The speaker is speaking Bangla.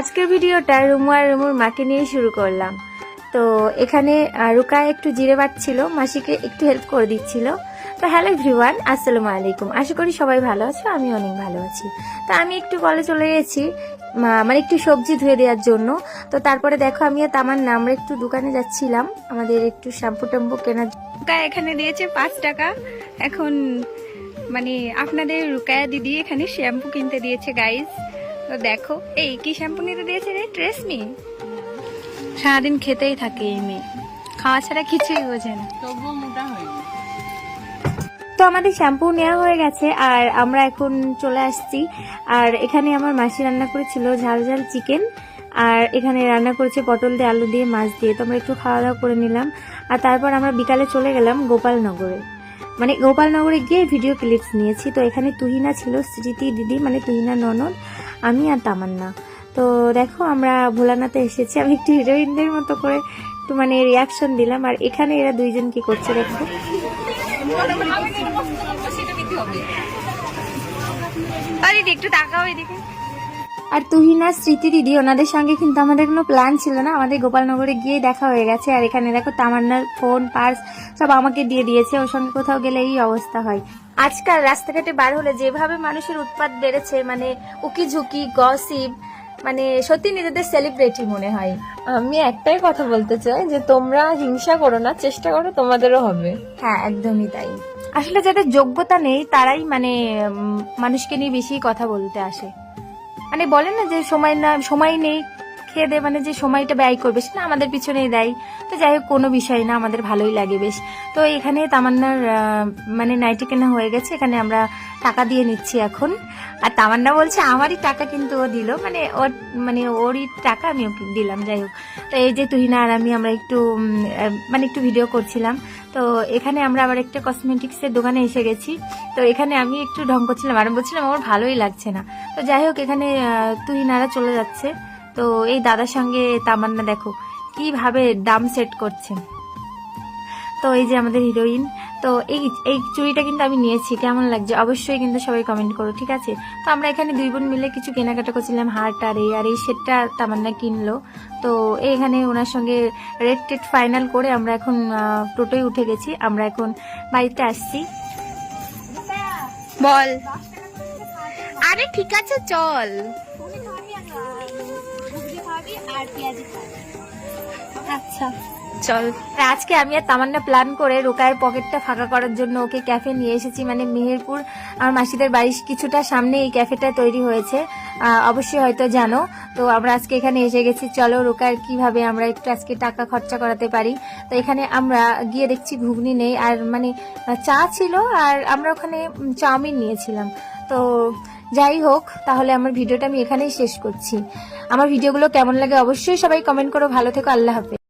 আজকের ভিডিওটা রুমু আর রুমুর মাকে নিয়ে শুরু করলাম। তো এখানে রুকায় একটু জিরে বাটছিল মাসিকে একটু হেল্প করে দিচ্ছিল। তো হ্যালো এভরিওয়ান আসসালামু আলাইকুম। আশা করি সবাই ভালো আছো আমি অনেক ভালো আছি। তো আমি একটু কলে চলে গেছি মানে একটু সবজি ধুয়ে দেওয়ার জন্য। তো তারপরে দেখো, আমি আর তামার নাম একটু দোকানে যাচ্ছিলাম। আমাদের একটু শ্যাম্পু ট্যাম্পু কেনার রুকায়া এখানে দিয়েছে পাঁচ টাকা। এখন মানে আপনাদের রুকায়া দিদি এখানে শ্যাম্পু কিনতে দিয়েছে গাইজ তো দেখো এই কি শ্যাম্পু নিতে দিয়েছে রে? ট্রেসমি সারাদিন খেতেই থাকে এই মেয়ে। খাওয়া ছাড়া কিছুই বোঝে না। তো আমাদের শ্যাম্পু নেওয়া হয়ে গেছে আর আমরা এখন চলে আসছি। আর এখানে আমার মাসি রান্না করেছিল ঝাল ঝাল চিকেন আর এখানে রান্না করেছে পটল দিয়ে আলু দিয়ে মাছ দিয়ে। তো আমরা একটু খাওয়া দাওয়া করে নিলাম। আর তারপর আমরা বিকালে চলে গেলাম গোপালনগরে। মানে গোপালনগরে গিয়ে ভিডিও ক্লিপস নিয়েছি। তো এখানে তুহিনা ছিল স্মৃতি দিদি মানে তুহিনা ননদ। আমি আর তামান্না। তো দেখো, আমরা ভোলানাতে এসেছি। আমি একটু হিরোইনদের মতো করে একটু মানে রিয়াকশন দিলাম। আর এখানে এরা দুইজন কি করছে দেখো? আরে একটু তাকাও এদিকে। আর তুহিনা স্মৃতি দিদি ওনাদের সঙ্গে কিন্তু আমাদের কোনো প্ল্যান ছিল না। আমাদের গোপালনগরে গিয়ে দেখা হয়ে গেছে। আর এখানে দেখো তামান্নার ফোন পার্স সব আমাকে দিয়ে দিয়েছে। ওর সঙ্গে কোথাও গেলে এই অবস্থা হয়। আজকাল রাস্তাঘাটে বার হলে যেভাবে মানুষের উৎপাত বেড়েছে মানে উকি ঝুঁকি গসিপ মানে সত্যি নিজেদের সেলিব্রিটি মনে হয়। আমি একটাই কথা বলতে চাই যে তোমরা হিংসা করো না চেষ্টা করো তোমাদেরও হবে। হ্যাঁ একদমই তাই। আসলে যাদের যোগ্যতা নেই তারাই মানে মানুষকে নিয়ে বেশি কথা বলতে আসে। মানে বলে না যে সময় না সময় নেই। খেয়ে দে মানে যে সময়টা ব্যয় করবে সেটা আমাদের পিছনেই দেয়। তো যাই হোক, কোনো বিষয় না, আমাদের ভালোই লাগে বেশ। তো এখানে তামান্নার মানে নাইটি কেনা হয়ে গেছে, এখানে আমরা টাকা দিয়ে নিচ্ছি এখন। আর তামান্না বলছে, আমারই টাকা কিন্তু ও দিল। মানে ওর মানে ওরই টাকা আমি দিলাম, যাই হোক। তো এই যে তুহিনা আর আমি, আমরা একটু মানে একটু ভিডিও করছিলাম। তো এখানে আমরা আবার একটা কসমেটিক্সের দোকানে এসে গেছি। তো এখানে আমি একটু ঢং করছিলাম আর বলছিলাম আমার ভালোই লাগছে না। তো যাই হোক, এখানে তুহিনারা চলে যাচ্ছে। তো এই দাদার সঙ্গে তামান্না দেখো, কীভাবে দাম সেট করছে। তো এই যে আমাদের হিরোইন তো এই এই চুড়িটা কিন্তু আমি নিয়েছি, কেমন লাগছে? অবশ্যই কিন্তু সবাই কমেন্ট করো, ঠিক আছে? তো আমরা এখানে দুই বোন মিলে কিছু কেনাকাটা করছিলাম, হার আর এই আর এই সেটটা তামান্না কিনলো। তো এখানে ওনার সঙ্গে রেড টেট ফাইনাল করে আমরা এখন টোটোয় উঠে গেছি। আমরা এখন বাড়িতে আসছি। বল। আরে ঠিক আছে, চল। আচ্ছা। চল। আজকে আমি আর তামান্না প্ল্যান করে রোকায়ের পকেটটা ফাঁকা করার জন্য ওকে ক্যাফে নিয়ে এসেছি। মানে মেহেরপুর আমার মাসিদের বাড়ির কিছুটা সামনে এই ক্যাফেটা তৈরি হয়েছে। অবশ্যই হয়তো জানো। তো আমরা আজকে এখানে এসে গেছি। চলো রোকার কীভাবে আমরা একটু আজকে টাকা খরচা করাতে পারি। তো এখানে আমরা গিয়ে দেখছি ঘুগনি নেই। আর মানে চা ছিল আর আমরা ওখানে চাউমিন নিয়েছিলাম। তো যাই হোক, তাহলে আমার ভিডিওটা আমি এখানেই শেষ করছি। আমার ভিডিওগুলো কেমন লাগে অবশ্যই সবাই কমেন্ট করো। ভালো থেকো, আল্লাহ হাফেজ।